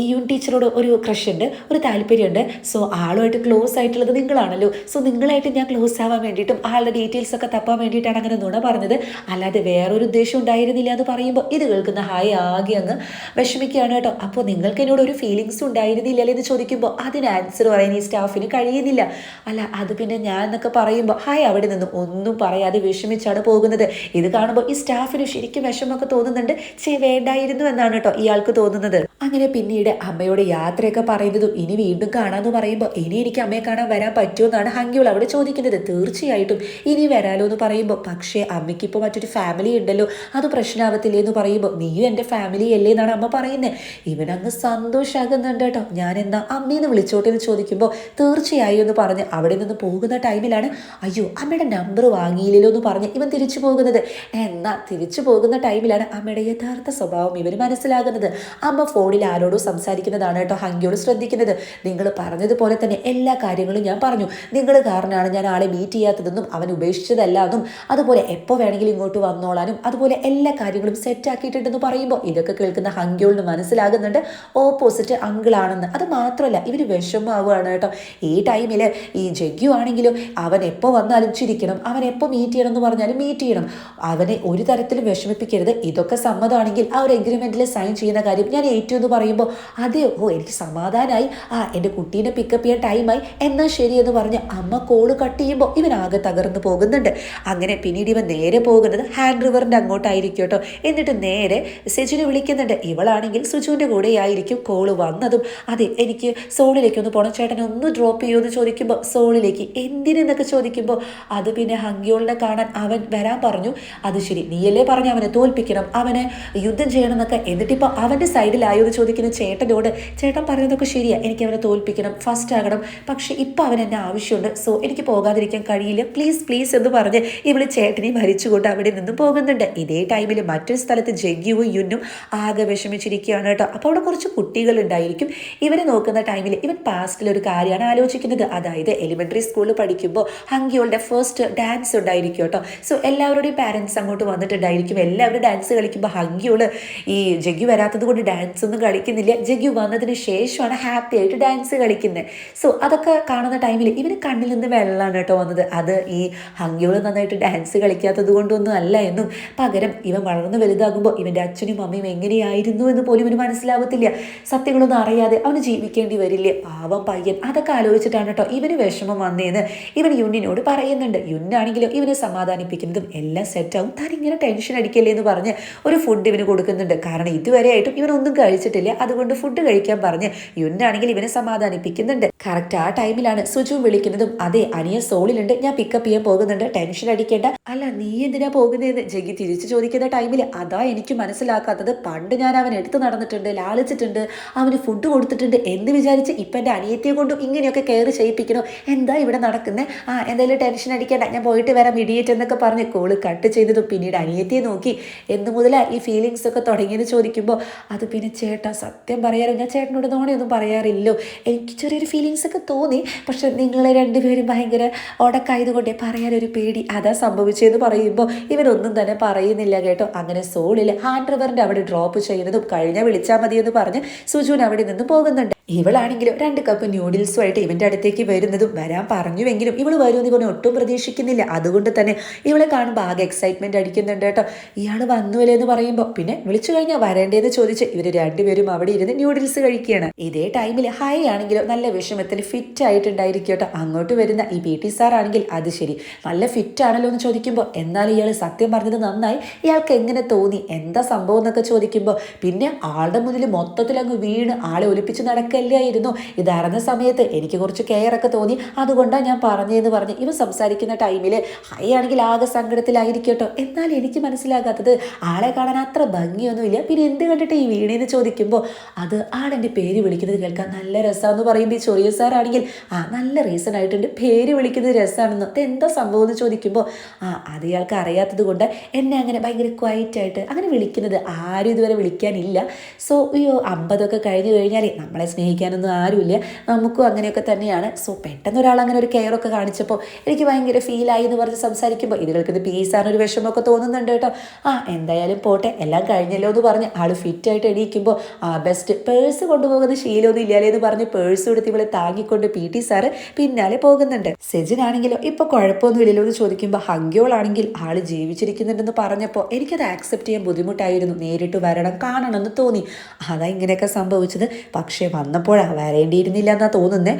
ഈ യൂൺ ടീച്ചറോട് ഒരു ക്രഷ് ഉണ്ട് ഒരു താല്പര്യമുണ്ട്. സോ ആളുമായിട്ട് ക്ലോസ് ആയിട്ടുള്ളത് നിങ്ങളാണല്ലോ. സോ നിങ്ങളായിട്ട് ഞാൻ ക്ലോസ് ആവാൻ വേണ്ടിയിട്ടും ആളുടെ ഡീറ്റെയിൽസ് ഒക്കെ തപ്പാൻ വേണ്ടിയിട്ടാണ് അങ്ങനെ നുണ പറഞ്ഞത്. അല്ലാതെ വേറൊരു ഉദ്ദേശം ഉണ്ടായിരുന്നില്ല എന്ന് പറയുമ്പോൾ ഇത് കേൾക്കുന്ന ഹായ് ആകെ അങ്ങ് വിഷമിക്കുകയാണ് കേട്ടോ. അപ്പോൾ നിങ്ങൾക്ക് എന്നോട് ഒരു ഫീലിങ്സ് ഉണ്ടായിരുന്നില്ല എന്ന് ചോദിക്കുമ്പോൾ അതിന് ആൻസർ പറയാൻ ഈ സ്റ്റാഫിന് കഴിയുന്നില്ല. അല്ല അത് പിന്നെ ഞാൻ എന്നൊക്കെ പറയുമ്പോൾ ഹായ് അവിടെ നിന്ന് ഒന്നും പറയാതെ വിഷമിച്ചാണ് പോകുന്നത്. ഇത് കാണുമ്പോൾ ഈ സ്റ്റാഫിന് ശരിക്കും വിഷമമൊക്കെ തോന്നുന്നുണ്ട്. ചേ വേണ്ടായിരുന്നു എന്നാണ് കേട്ടോ ഇയാൾക്ക് തോന്നുന്നത്. അങ്ങനെ പിന്നീട് അമ്മയോട് യാത്രയൊക്കെ പറയുന്നതും ഇനി വീണ്ടും കാണാമെന്ന് പറയുമ്പോൾ ഇനി എനിക്ക് അമ്മയെ കാണാൻ വരാൻ പറ്റുമെന്നാണ് ഹങ്കിയോൾ അവിടെ ചോദിക്കുന്നത്. തീർച്ചയായിട്ടും ഇനി വരാലോ എന്ന് പറയുമ്പോൾ പക്ഷേ അമ്മയ്ക്ക് ഇപ്പോൾ മറ്റൊരു ഫാമിലി ഉണ്ടല്ലോ. അത് പ്രശ്നമാവത്തില്ലേ എന്ന് പറയുമ്പോൾ നീയും എന്റെ ഫാമിലി അല്ലേ എന്നാണ് അമ്മ പറയുന്നത് ഇവനങ്ങ് സന്തോഷമാകുന്നുണ്ട് കേട്ടോ. ഞാൻ എന്നാ അമ്മയെന്ന് വിളിച്ചോട്ടെ? എന്ന് ചോദിക്കുമ്പോൾ തീർച്ചയായും എന്ന് പറഞ്ഞ് അവിടെ നിന്ന് പോകുന്ന ടൈമിലാണ് അയ്യോ അമ്മയുടെ നമ്പർ വാങ്ങിയില്ലല്ലോ എന്ന് പറഞ്ഞ് ഇവൻ തിരിച്ചു പോകുന്നത്. എന്നാ തിരിച്ചു പോകുന്ന ടൈമിലാണ് അമ്മയുടെ യഥാർത്ഥ സ്വഭാവം. ഇവർ മനസ്സിലാകുന്നത് അമ്മ ഫോണിൽ ആരോടോ സംസാരിക്കുന്നതാണ് കേട്ടോ ഹങ്കിയോട് ശ്രദ്ധിക്കുന്നത്. നിങ്ങൾ പറഞ്ഞതുപോലെ തന്നെ എല്ലാ കാര്യങ്ങളും ഞാൻ പറഞ്ഞു. നിങ്ങൾ കാരണമാണ് ഞാൻ ആളെ മീറ്റ് ചെയ്യാത്തതെന്നും അവൻ ഉപേക്ഷിച്ചതല്ല എന്നും അതുപോലെ എപ്പോൾ വേണമെങ്കിലും ഇങ്ങോട്ട് വന്നോളാനും അതുപോലെ എല്ലാ കാര്യങ്ങളും സെറ്റാക്കിയിട്ടുണ്ടെന്ന് പറയുമ്പോൾ ഇതൊക്കെ കേൾക്കുന്ന ഹങ്കിയോളിന് മനസ്സിലാകുന്നുണ്ട്. ഓപ്പോസിറ്റ് അങ്കിളാണെന്ന്. അത് മാത്രമല്ല ഇവർ വിഷമാവുകയാണ് കേട്ടോ. ഈ ടൈമിൽ ഈ ജഗ്യു ആണെങ്കിലും അവൻ എപ്പോൾ വന്നാലും ചിരിക്കണം അവൻ എപ്പോൾ മീറ്റ് ചെയ്യണം എന്ന് പറഞ്ഞാലും മീറ്റ് ചെയ്യണം. അവനെ ഒരു തരത്തിലും വിഷമിപ്പിക്കരുത്. ഇതൊക്കെ സമ്മതമാണെങ്കിൽ ആ ഒരു എഗ്രിമെന്റിൽ സൈൻ ചെയ്യുന്ന കാര്യം ഞാൻ ഏറ്റു എന്ന് പറയുമ്പോൾ അതെ ഓ എനിക്ക് സമാധാനമായി ആ എന്റെ കുട്ടീനെ പിക്കപ്പ് ചെയ്യാൻ ടൈമായി എന്നാൽ ശരിയെന്ന് പറഞ്ഞ് അമ്മ കോൾ കട്ട് ചെയ്യുമ്പോൾ ആകെ തകർന്നു പോകുന്നുണ്ട്. അങ്ങനെ പിന്നീട് ഇവൻ നേരെ പോകുന്നത് ഹാൻഡ് റിവറിന്റെ അങ്ങോട്ടായിരിക്കും കേട്ടോ. എന്നിട്ട് നേരെ സെജുനെ വിളിക്കുന്നുണ്ട്. ഇവളാണെങ്കിൽ സുജുവിന്റെ കൂടെയായിരിക്കും കോൾ വന്നതും. അതെ എനിക്ക് സോളിലേക്ക് ഒന്ന് പോണം. ചേട്ടനെ ഒന്ന് ഡ്രോപ്പ് ചെയ്യുമെന്ന് ചോദിക്കുമ്പോൾ സോളിലേക്ക് എന്തിനെന്നൊക്കെ ചോദിക്കുമ്പോൾ അത് പിന്നെ ഹങ്കിയോളിനെ കാണാൻ അവൻ വരാൻ പറഞ്ഞു. അത് ശരി നീയല്ലേ പറഞ്ഞു അവനെ തോൽപ്പിക്കണം അവനെ യുദ്ധം ചെയ്യണം എന്നൊക്കെ എന്നിട്ടിപ്പോൾ അവന്റെ സൈഡിലായോ എന്ന് ചോദിക്കുന്ന ചേട്ടനോട് ചേട്ടൻ പറയുന്നതൊക്കെ ശരിയാണ് എനിക്ക് അവനെ തോൽപ്പിക്കണം ഫസ്റ്റ് ആകണം പക്ഷേ ഇപ്പോൾ അവൻ എന്നെ ആവശ്യമുണ്ട് സോ എനിക്ക് പോകാതിരിക്കാൻ കഴിയില്ല പ്ലീസ് പ്ലീസ് എന്ന് പറഞ്ഞ് ഇവൾ ചേട്ടനെ ഭരിച്ചുകൊണ്ട് അവിടെ നിന്നും പോകുന്നുണ്ട്. ഇതേ ടൈമിൽ മറ്റൊരു സ്ഥലത്ത് ജഗ്യുവും യുന്നും ആകെ വിഷമിച്ചിരിക്കുകയാണ് കേട്ടോ. അപ്പോൾ അവിടെ കുറച്ച് കുട്ടികളുണ്ടായിരിക്കും ഇവരെ നോക്കുന്ന ടൈമിൽ ഇവൻ പാസ്റ്റിൽ ഒരു കാര്യമാണ് ആലോചിക്കുന്നത്. അതായത് എലിമെന്ററി സ്കൂളിൽ പഠിക്കുമ്പോൾ ഹങ്കിയോളുടെ ഫസ്റ്റ് ഡാൻസ് ഉണ്ടായിരിക്കും കേട്ടോ. സോ എല്ലാവരുടെയും പാരൻസ് അങ്ങോട്ട് വന്നിട്ടുണ്ടായിരിക്കും. എല്ലാവരും ഡാൻസ് കളിക്കുമ്പോൾ ഹങ്കിയോൾ ഈ ജഗ്യു വരാത്തത് കൊണ്ട് ഡാൻസ് ഒന്നും കളിക്കുന്നില്ല. ജഗ്യു വന്നതിന് ശേഷമാണ് ഹാപ്പി ആയിട്ട് ഡാൻസ് കളിക്കുന്നത് സോ അതൊക്കെ കാണുന്ന ടൈമിൽ ഇവന് കണ്ണിൽ നിന്ന് വെള്ളമാണ് കേട്ടോ വന്നത്. അത് ഈ ഹങ്കിയോൾ നന്നായിട്ട് ഡാൻസ് കളിക്കാത്തത് കൊണ്ടൊന്നും അല്ല എന്നും പകരം ഇവൻ വളർന്ന് വലുതാകുമ്പോൾ ഇവന്റെ അച്ഛനും അമ്മയും എങ്ങനെയായിരുന്നു എന്ന് പോലും ഇവന് മനസ്സിലാവത്തില്ല. സത്യങ്ങളൊന്നും അറിയാതെ അവന് ജീവിക്കേണ്ടി വരില്ല. പാവം പയ്യൻ. അതൊക്കെ ആലോചിച്ചിട്ടാണ് കേട്ടോ ഇവന് വിഷമം വന്നേന്ന് ഇവൻ യുന്നിനോട് പറയുന്നുണ്ട്. യുന്നാണെങ്കിലും ഇവനെ സമാധാനിപ്പിക്കുന്നതും എല്ലാം സെറ്റാവും താൻ ഇങ്ങനെ ടെൻഷൻ അടിക്കല്ലേ എന്ന് പറഞ്ഞ് ഒരു ഫുഡ് ഇവന് കൊടുക്കുന്നുണ്ട്. കാരണം ഇതുവരെ ഇതുവരെയായിട്ടും ഇവനൊന്നും കഴിച്ചിട്ടില്ല. അതുകൊണ്ട് ഫുഡ് കഴിക്കാൻ പറഞ്ഞ് യുന്നാണെങ്കിൽ ഇവനെ സമാധാനിപ്പിക്കുന്നുണ്ട്. കറക്റ്റ് ആ ടൈമിലാണ് സുജു വിളിക്കുന്നതും. അതെ അനിയ സോളിലുണ്ട്. ഞാൻ പിക്കപ്പ് ചെയ്യാൻ പോകുന്നുണ്ട്. ടെൻഷൻ അടിക്കേണ്ട. അല്ല നീ എന്തിനാ പോകുന്നതെന്ന് ജഗി തിരിച്ചു ചോദിക്കുന്ന ടൈമിൽ അതാ എനിക്ക് മനസ്സിലാക്കാത്തത്. പണ്ട് ഞാൻ അവൻ എടുത്തു നടന്നിട്ടുണ്ട് ലാളിച്ചിട്ടുണ്ട് അവന് ഫുഡ് കൊടുത്തിട്ടുണ്ട് എന്ന് വിചാരിച്ച് ഇപ്പം എന്റെ അനിയത്തിയെ കൊണ്ടും ഇങ്ങനെയൊക്കെ കെയർ ചെയ്യിപ്പിക്കണോ? എന്താ ഇവിടെ നടക്കുന്നത് ആ എന്തായാലും ടെൻഷൻ അടിക്കേണ്ട. ഞാൻ പോയിട്ട് വരാം ഇടിയേറ്റ് എന്നൊക്കെ പറഞ്ഞ് കോൾ കട്ട് ചെയ്തതും പിന്നീട് അനിയത്തിയെ നോക്കി. എന്ന് മുതലാ ഈ ഫീലിങ്സ് ഒക്കെ തുടങ്ങിയെന്ന് ചോദിക്കുമ്പോൾ അത് പിന്നെ ചേട്ടാ സത്യം പറയാറോ ഞാൻ ചേട്ടനോട് നോണയൊന്നും പറയാറില്ലോ എനിക്ക് ചെറിയൊരു ഫീലിങ്സ് ഒക്കെ തോന്നി. പക്ഷെ നിങ്ങൾ രണ്ടുപേരും ഭയങ്കര ഉടക്കായതുകൊണ്ടേ പറയാനൊരു പേടി അതാ സംഭവിച്ചതെന്ന് പറയുമ്പോൾ ഇവരൊന്നും തന്നെ പറയുന്നില്ല കേട്ടോ. അങ്ങനെ സോളിൽ ഹാൻഡ് റിവറിന്റെ അവിടെ ഡ്രോപ്പ് ചെയ്യുന്നതും കഴിഞ്ഞാൽ വിളിച്ചാൽ മതിയെന്ന് പറഞ്ഞ് സുജുൻ അവിടെ നിന്ന് പോകുന്നുണ്ട്. ഇവളാണെങ്കിലും രണ്ട് കപ്പ് ന്യൂഡിൽസുമായിട്ട് ഇവന്റെ അടുത്തേക്ക് വരുന്നതും വരാൻ പറഞ്ഞുവെങ്കിലും ഇവൾ വരുമെന്ന് ഇവനെ ഒട്ടും പ്രതീക്ഷിക്കുന്നില്ല. അതുകൊണ്ട് തന്നെ ഇവളെ കാണുമ്പോൾ ആകെ എക്സൈറ്റ്മെന്റ് അടിക്കുന്നുണ്ട് കേട്ടോ. ഇയാൾ വന്നുവല്ലേ എന്ന് പറയുമ്പോൾ പിന്നെ വിളിച്ചു കഴിഞ്ഞാൽ വരേണ്ടതെന്ന് ചോദിച്ച് ഇവർ രണ്ടുപേരും അവിടെ ഇരുന്ന് ന്യൂഡിൽസ് കഴിക്കുകയാണ്. ഇതേ ടൈമിൽ ഹൈ ആണെങ്കിലും നല്ല വിഷമത്തിൽ ഫിറ്റ് ആയിട്ടുണ്ടായിരിക്കും കേട്ടോ. അങ്ങോട്ട് വരുന്ന ഈ പി ടി സാർ ആണെങ്കിൽ അത് ശരി. നല്ല ഫിറ്റ് ആണല്ലോ എന്ന് ചോദിക്കുമ്പോൾ എന്നാൽ ഇയാൾ സത്യം പറഞ്ഞത് നന്നായി. ഇയാൾക്ക് എങ്ങനെ തോന്നി? എന്താ സംഭവം എന്നൊക്കെ ചോദിക്കുമ്പോൾ പിന്നെ ആളുടെ മുന്നിൽ മൊത്തത്തിൽ അങ്ങ് വീണ് ആളെ ഒലിപ്പിച്ച് നടക്കല്ലായിരുന്നു ഇതറിഞ്ഞ സമയത്ത് എനിക്ക് കുറച്ച് കെയർ ഒക്കെ തോന്നി. അതുകൊണ്ടാണ് ഞാൻ പറഞ്ഞതെന്ന് പറഞ്ഞ് ഇവ സംസാരിക്കുന്ന ടൈമിൽ ഹൈ ആണെങ്കിൽ ആകെ സങ്കടത്തിലായിരിക്കട്ടോ. കേട്ടോ എന്നാൽ എനിക്ക് മനസ്സിലാകാത്തത് ആളെ കാണാൻ അത്ര ഭംഗിയൊന്നുമില്ല. പിന്നെ എന്ത് കണ്ടിട്ട് ഈ വീണേന്ന് ചോദിക്കുമ്പോൾ അത് ആളെന്റെ പേര് വിളിക്കുന്നത് കേൾക്കാൻ നല്ല രസമാണെന്ന് പറയുമ്പോൾ ഈ ചൊറിയ സാറാണെങ്കിൽ ആ നല്ല റീസൺ ആയിട്ടുണ്ട്. പേര് വിളിക്കുന്നത് രസമാണെന്ന് അത് എന്താ സംഭവം എന്ന് ചോദിക്കുമ്പോൾ ആ അത് ഇയാൾക്ക് അറിയാത്തത് കൊണ്ട് എന്നെ അങ്ങനെ ഭയങ്കര ക്വയറ്റ് ആയിട്ട് അങ്ങനെ വിളിക്കുന്നത് ആരും ഇതുവരെ വിളിക്കാനില്ല. സോ അയ്യോ അമ്പതൊക്കെ കഴിഞ്ഞു കഴിഞ്ഞാൽ നമ്മളെ സ്നേഹിക്കാനൊന്നും ആരുമില്ല. നമുക്കും അങ്ങനെയൊക്കെ തന്നെയാണ്. സോ പെട്ടെന്ന് ഒരാൾ അങ്ങനെ ഒരു കെയർ ഒക്കെ കാണിച്ചപ്പോൾ എനിക്ക് ഭയങ്കര ഫീലായി എന്ന് പറഞ്ഞ് സംസാരിക്കുമ്പോൾ ഇത് കേൾക്കുന്ന പീസാണ് ഒരു വിഷമമൊക്കെ തോന്നുന്നുണ്ട് കേട്ടോ. ആ എന്തായാലും പോട്ടെ എല്ലാം കഴിഞ്ഞല്ലോ എന്ന് പറഞ്ഞ് ആൾ ഫിറ്റായിട്ട് എണീക്കുമ്പോൾ ആ ബെസ്റ്റ് പേഴ്സ് കൊണ്ടുപോകുന്ന ശീലമൊന്നും ഇല്ലാലേ എന്ന് പറഞ്ഞ് പേഴ്സ് എടുത്ത് ഇവളെ താങ്ങിക്കൊണ്ട് പി ടി സാറ് പിന്നാലെ പോകുന്നുണ്ട്. സെജിനാണെങ്കിലോ ഇപ്പോൾ കുഴപ്പമൊന്നുമില്ലല്ലോ എന്ന് ചോദിക്കുമ്പോൾ ഹങ്കിയോളാണെങ്കിൽ ആൾ ജീവിച്ചിരിക്കുന്നുണ്ടെന്ന് പറഞ്ഞപ്പോൾ എനിക്കത് ആക്സെപ്റ്റ് ചെയ്യാൻ ബുദ്ധിമുട്ടായിരുന്നു. നേരിട്ട് വരണം കാണണം എന്ന് തോന്നി. അതാ ഇങ്ങനെയൊക്കെ സംഭവിച്ചത്. പക്ഷേ വന്നപ്പോഴാ വരേണ്ടിയിരുന്നില്ല എന്നാണ് തോന്നുന്നത്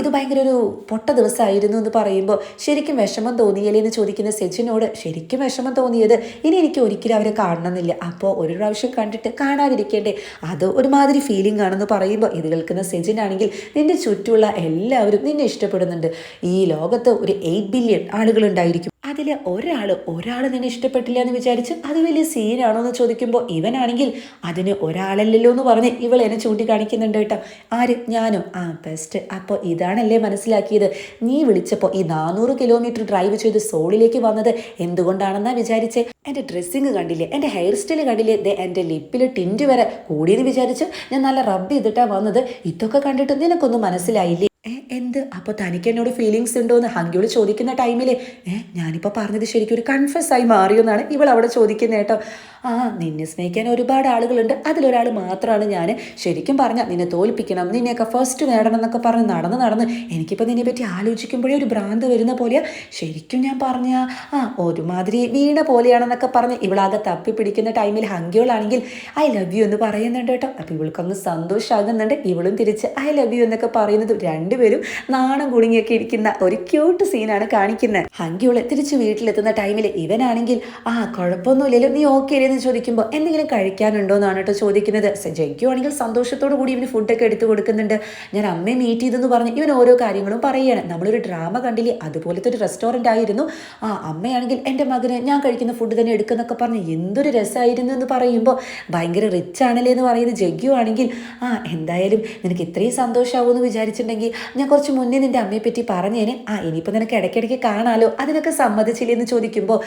ഇത് ഭയങ്കര ഒരു പൊട്ട ദിവസമായിരുന്നു എന്ന് പറയുമ്പോൾ ശരിക്കും വിഷമം തോന്നിയല്ലേ എന്ന് ചോദിക്കുന്ന സെജിനോട് ശരിക്കും വിഷമം തോന്നിയത് ഇനി എനിക്ക് ഒരിക്കലും അവരെ കാണണമെന്നില്ല. അപ്പോൾ ഒരു പ്രാവശ്യം കണ്ടിട്ട് കാണാതിരിക്കേണ്ടേ. അത് ഒരുമാതിരി ഫീലിംഗ് ആണെന്ന് പറയുമ്പോൾ ഇത് കേൾക്കുന്ന സെജിനാണെങ്കിൽ നിന്റെ ചുറ്റുമുള്ള എല്ലാവരും നിന്നെ ഇഷ്ടപ്പെടുന്നുണ്ട്. ഈ ലോകത്ത് ഒരു എയ്റ്റ് ബില്യൺ ആളുകളുണ്ടായിരിക്കും. അതിൽ ഒരാൾ ഒരാൾ നിന്നെ ഇഷ്ടപ്പെട്ടില്ല എന്ന് വിചാരിച്ച് അത് വലിയ സീനാണോ എന്ന് ചോദിക്കുമ്പോൾ ഇവനാണെങ്കിൽ അതിന് ഒരാളല്ലല്ലോ എന്ന് പറഞ്ഞ് ഇവൾ എന്നെ ചൂണ്ടിക്കാണിക്കുന്നുണ്ട് കേട്ടോ. ആര്? ഞാനും? ആ ബെസ്റ്റ് അപ്പോൾ ഇതാണല്ലേ മനസ്സിലാക്കിയത്. നീ വിളിച്ചപ്പോൾ ഈ നാനൂറ് കിലോമീറ്റർ ഡ്രൈവ് ചെയ്ത് സോളിലേക്ക് വന്നത് എന്തുകൊണ്ടാണെന്നാ വിചാരിച്ചേ? എന്റെ ഡ്രസ്സിങ് കണ്ടില്ലേ? എന്റെ ഹെയർ സ്റ്റൈൽ കണ്ടില്ലേ? ദേ എന്റെ ലിപ്പിൽ ടിന്റ് വരെ കൂടിയെന്ന് വിചാരിച്ച് ഞാൻ നല്ല റബ്ബ് ചെയ്തിട്ടാണ് വന്നത്. ഇതൊക്കെ കണ്ടിട്ട് നിനക്കൊന്നും മനസ്സിലായില്ലേ? എന്ത്? അപ്പോൾ തനിക്ക് എന്നോട് ഫീലിങ്സ് ഉണ്ടോ എന്ന് ഹങ്കിയോട് ചോദിക്കുന്ന ടൈമിൽ ഏ ഞാനിപ്പോൾ പറഞ്ഞത് ശരിക്കും ഒരു കൺഫ്യൂസ് ആയി മാറിയെന്നാണ് ഇവൾ അവിടെ ചോദിക്കുന്നത് കേട്ടോ. ആ നിന്നെ സ്നേഹിക്കാൻ ഒരുപാട് ആളുകളുണ്ട്. അതിലൊരാൾ മാത്രമാണ് ഞാൻ ശരിക്കും പറഞ്ഞാൽ നിന്നെ തോൽപ്പിക്കണം. നിന്നെയൊക്കെ ഫസ്റ്റ് നേടണം എന്നൊക്കെ പറഞ്ഞ് നടന്ന് നടന്ന് എനിക്കിപ്പോൾ നിന്നെ പറ്റി ആലോചിക്കുമ്പോഴേ ഒരു ഭ്രാന്ത് വരുന്ന പോലെയാ. ശരിക്കും ഞാൻ പറഞ്ഞ ആ ഒരുമാതിരി വീണ പോലെയാണെന്നൊക്കെ പറഞ്ഞ് ഇവളാകെ തപ്പി പിടിക്കുന്ന ടൈമിൽ ഹങ്കിയോളാണെങ്കിൽ ഐ ലവ് യു എന്ന് പറയുന്നുണ്ട് കേട്ടോ. അപ്പോൾ ഇവൾക്കങ്ങ് സന്തോഷമാകുന്നുണ്ട് ഇവളും തിരിച്ച് ഐ ലവ് യു എന്നൊക്കെ പറയുന്നത് രണ്ടുപേരും നാണം കുടുങ്ങിയൊക്കെ ഇരിക്കുന്ന ഒരു ക്യൂട്ട് സീനാണ് കാണിക്കുന്നത്. ഹങ്കിയോൾ തിരിച്ച് വീട്ടിലെത്തുന്ന ടൈമിൽ ഇവനാണെങ്കിൽ ആ കുഴപ്പമൊന്നുമില്ലല്ലോ നീ ഓക്കെ എന്ന് ചോദിക്കുമ്പോൾ എന്തെങ്കിലും കഴിക്കാനുണ്ടോ? എന്നാണ് കേട്ടോ ചോദിക്കുന്നത്. ജഗ്ഗു ആണെങ്കിൽ സന്തോഷത്തോടു കൂടി ഇവന് ഫുഡൊക്കെ എടുത്തു കൊടുക്കുന്നുണ്ട്. ഞാൻ അമ്മയെ മീറ്റ് ചെയ്തെന്ന് പറഞ്ഞ് ഇവൻ ഓരോ കാര്യങ്ങളും പറയുകയാണ് നമ്മളൊരു ഡ്രാമ കണ്ടില്ലേ അതുപോലത്തെ ഒരു റെസ്റ്റോറന്റ് ആയിരുന്നു. ആ അമ്മയാണെങ്കിൽ എന്റെ മകന് ഞാൻ കഴിക്കുന്ന ഫുഡ് തന്നെ എടുക്കുന്നൊക്കെ പറഞ്ഞ് എന്തൊരു രസമായിരുന്നു എന്ന് പറയുമ്പോൾ ഭയങ്കര റിച്ച് ആണല്ലേ എന്ന് പറയുന്നത് ജഗ്ഗു ആണെങ്കിൽ ആ എന്തായാലും നിനക്ക് ഇത്രയും സന്തോഷമാവുമെന്ന് വിചാരിച്ചിട്ടുണ്ടെങ്കിൽ ഞാൻ കുറച്ച് മുന്നേ നിന്റെ അമ്മയെ പറ്റി പറഞ്ഞേനെ. ആ ഇനിയിപ്പോൾ നിനക്ക് ഇടയ്ക്കിടയ്ക്ക് കാണാലോ. അതിനൊക്കെ സമ്മതിച്ചില്ലേ എന്ന് ചോദിക്കുമ്പോൾ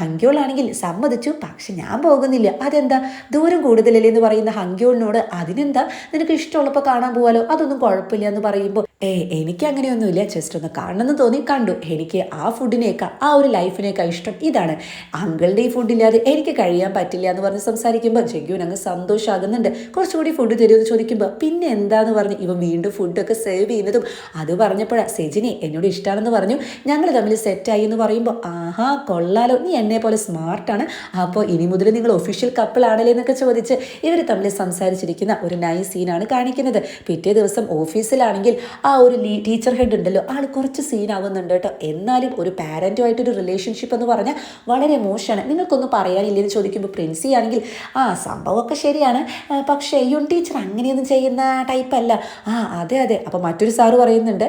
ഹങ്കിയോളാണെങ്കിൽ സമ്മതിച്ചു. പക്ഷെ ഞാൻ പോകുന്നില്ല. അതെന്താ? ദൂരം കൂടുതലല്ലേ എന്ന് പറയുന്ന ഹങ്കിയോളിനോട് അതിനെന്താ? നിനക്ക് ഇഷ്ടമുള്ളപ്പോൾ കാണാൻ പോവാലോ? അതൊന്നും കുഴപ്പമില്ല എന്ന് പറയുമ്പോൾ ഏ എനിക്ക് അങ്ങനെയൊന്നുമില്ല ജസ്റ്റ് ഒന്ന് കാണണമെന്ന് തോന്നി കണ്ടു. എനിക്ക് ആ ഫുഡിനേക്കാൾ ആ ഒരു ലൈഫിനേക്കാൾ ഇഷ്ടം ഇതാണ്. അങ്കിളുടെ ഈ ഫുഡില്ലാതെ എനിക്ക് കഴിയാൻ പറ്റില്ല എന്ന് പറഞ്ഞ് സംസാരിക്കുമ്പോൾ ജഗ്യുവിന് അങ്ങ് സന്തോഷമാകുന്നുണ്ട് കുറച്ചുകൂടി ഫുഡ് തരുമെന്ന് ചോദിക്കുമ്പോൾ പിന്നെ എന്താന്ന് പറഞ്ഞ് ഇവ വീണ്ടും ഫുഡൊക്കെ സേവ് ചെയ്യുന്നതും അത് പറഞ്ഞപ്പോഴാണ് സെജിനെ എന്നോട് ഇഷ്ടമാണെന്ന് പറഞ്ഞു. ഞങ്ങൾ തമ്മിൽ സെറ്റായി എന്ന് പറയുമ്പോൾ ആഹാ കൊള്ളാലോ നീ എന്നെ പോലെ സ്മാർട്ടാണ് അപ്പോൾ ഇനി മുതൽ നിങ്ങൾ ഒഫീഷ്യൽ കപ്പിളാണല്ലേ എന്നൊക്കെ ചോദിച്ച് ഇവർ തമ്മിൽ സംസാരിച്ചിരിക്കുന്ന ഒരു നൈസ് സീനാണ് കാണിക്കുന്നത്. പിറ്റേ ദിവസം ഓഫീസിലാണെങ്കിൽ ആ ഒരു ടീച്ചർ ഹെഡ് ഉണ്ടല്ലോ. ആൾ കുറച്ച് സീനാവുന്നുണ്ട് കേട്ടോ. എന്നാലും ഒരു പാരന്റുമായിട്ടൊരു റിലേഷൻഷിപ്പ് എന്ന് പറഞ്ഞാൽ വളരെ മോശമാണ്. നിങ്ങൾക്കൊന്നും പറയാനില്ലെന്ന് ചോദിക്കുമ്പോൾ പ്രിൻസി ആണെങ്കിൽ ആ സംഭവമൊക്കെ ശരിയാണ്. പക്ഷേ യുൺ ടീച്ചർ അങ്ങനെയൊന്നും ചെയ്യുന്ന ടൈപ്പല്ല ആ അതെ അതെ. അപ്പോൾ മറ്റൊരു സാറ് പറയുന്നുണ്ട്